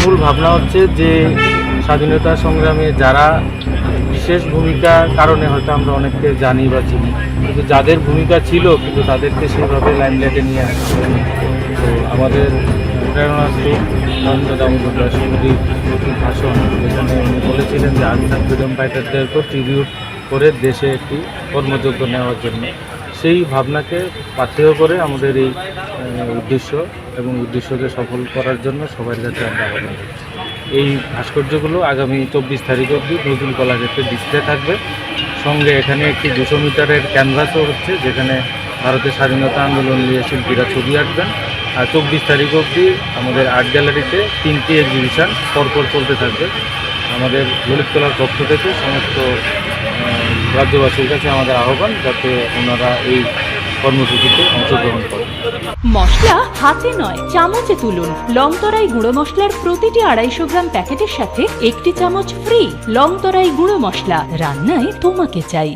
মূল ভাবনা হচ্ছে যে স্বাধীনতা সংগ্রামে যারা বিশেষ ভূমিকার কারণে হয়তো আমরা অনেককে জানি বা চিনি কিন্তু যাদের ভূমিকা ছিল কিন্তু তাদেরকে সেভাবে লাইমলাইটে নিয়ে আসছে তো আমাদের প্রেরণা শ্রী দামোদর দাস ভাষণ যেখানে উনি বলেছিলেন যে আর্মি ফ্রিডম ফাইটারদেরকে ট্রিবিউট করে দেশে একটি কর্মযোগ্য নেওয়ার জন্য। সেই ভাবনাকে পাথেয় করে আমাদের এই উদ্দেশ্য এবং উদ্দেশ্যকে সফল করার জন্য সবার কাছে আমরা আহ্বান এই ভাস্কর্যগুলো আগামী চব্বিশ তারিখ অবধি নতুন কলাক্ষেত্রে ডিসপ্লে থাকবে। সঙ্গে এখানে একটি দুশো মিটারের ক্যানভাসও হচ্ছে, যেখানে ভারতের স্বাধীনতা আন্দোলন নিয়ে শিল্পীরা ছবি আঁকবেন। আর চব্বিশ তারিখ অবধি আমাদের আর্ট গ্যালারিতে তিনটি এক্সিবিশন পরপর চলতে থাকবে। আমাদের ললিতকলার পক্ষ থেকে সমস্ত রাজ্যবাসীর কাছে আমাদের আহ্বান যাতে ওনারা এই কর্মসূচিতে অংশগ্রহণ করেন। মশলা হাতে নয়, চামচে তুলুন। লংতরাই গুঁড়ো মশলার প্রতিটি আড়াইশো গ্রাম প্যাকেটের সাথে একটি চামচ ফ্রি লংতরাই গুঁড়ো মশলা। রান্নায় তোমাকে চাই।